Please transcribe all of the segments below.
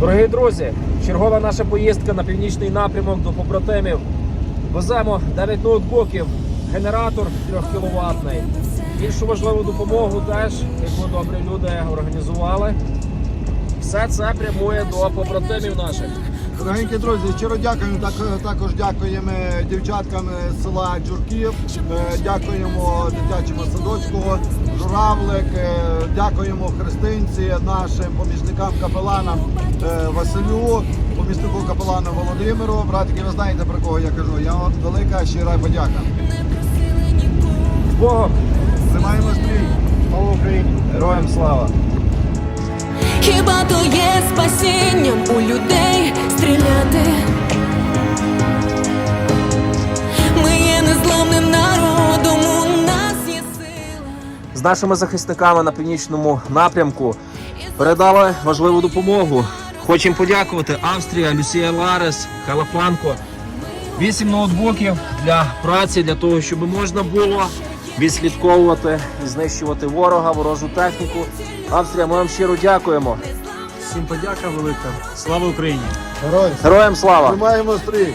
Дорогі друзі, чергова наша поїздка на північний напрямок до побратимів. Веземо 9 ноутбуків, генератор 3 кВт. Іншу важливу допомогу теж, яку добрі люди організували. Все це прямує до побратимів наших. Дорогенькі друзі, щиро дякуємо. Так, також дякуємо дівчаткам з села Джурків, е, дякуємо дитячому садочку, журавлик, е, дякуємо Христинці, нашим помічникам капеланам е, Василю, помічнику капелану Володимиру. Братики, ви знаєте про кого я кажу. Я вам велика щира подяка. Богом! Тримаємо стрій. Слава Україні! Героям слава! Хіба то є спасінням у людей нашими захисниками на північному напрямку передали важливу допомогу. Хочемо подякувати Австрія, Люсія Ларес, Халафанко. Вісім ноутбуків для праці, для того, щоб можна було відслідковувати і знищувати ворога, ворожу техніку. Австрія, ми вам щиро дякуємо. Всім подяка велика. Слава Україні! Героям слава! Тримаємо стрій!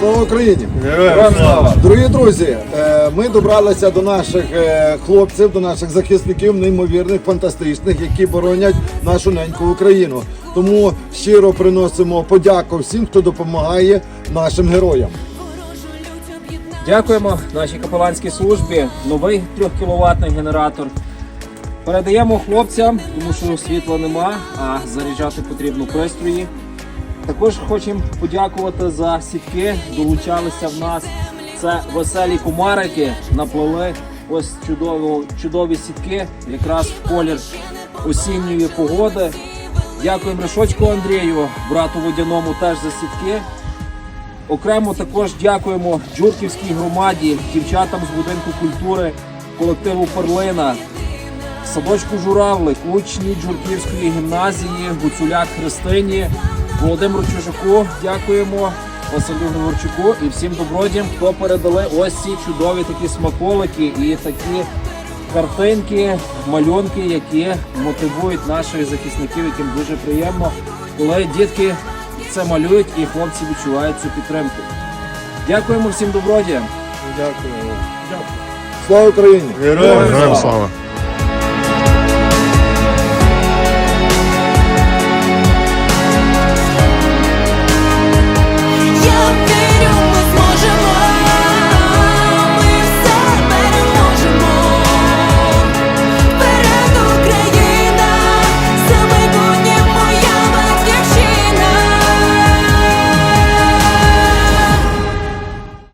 Слава Україні! Героям слава! Дорогі друзі, е, ми добралися до наших е, хлопців, до наших захисників, неймовірних, фантастичних, які боронять нашу неньку Україну. Тому щиро приносимо подяку всім, хто допомагає нашим героям. Дякуємо нашій капеланській службі. Новий 3 кВт генератор. Передаємо хлопцям, тому що світла нема, а заряджати потрібно пристрої. Також хочемо подякувати за сітки. Долучалися в нас. Це веселі кумарики. Наплели ось чудово, чудові сітки, якраз в колір осінньої погоди. Дякуємо Решочку Андрію, брату водяному теж за сітки. Окремо також дякуємо Джурківській громаді, дівчатам з будинку культури, колективу Перлина, садочку Журавлик, учні Джурківської гімназії, Гуцуляк Христині, Володимиру Чужаку. Дякуємо Василю Григорчуку і всім добродіям, хто передали ось ці чудові такі смаколики і такі картинки, малюнки, які мотивують наших захисників, яким дуже приємно, коли дітки це малюють і хлопці відчувають цю підтримку. Дякуємо всім добродіям. Дякую. Слава Україні! Героям слава!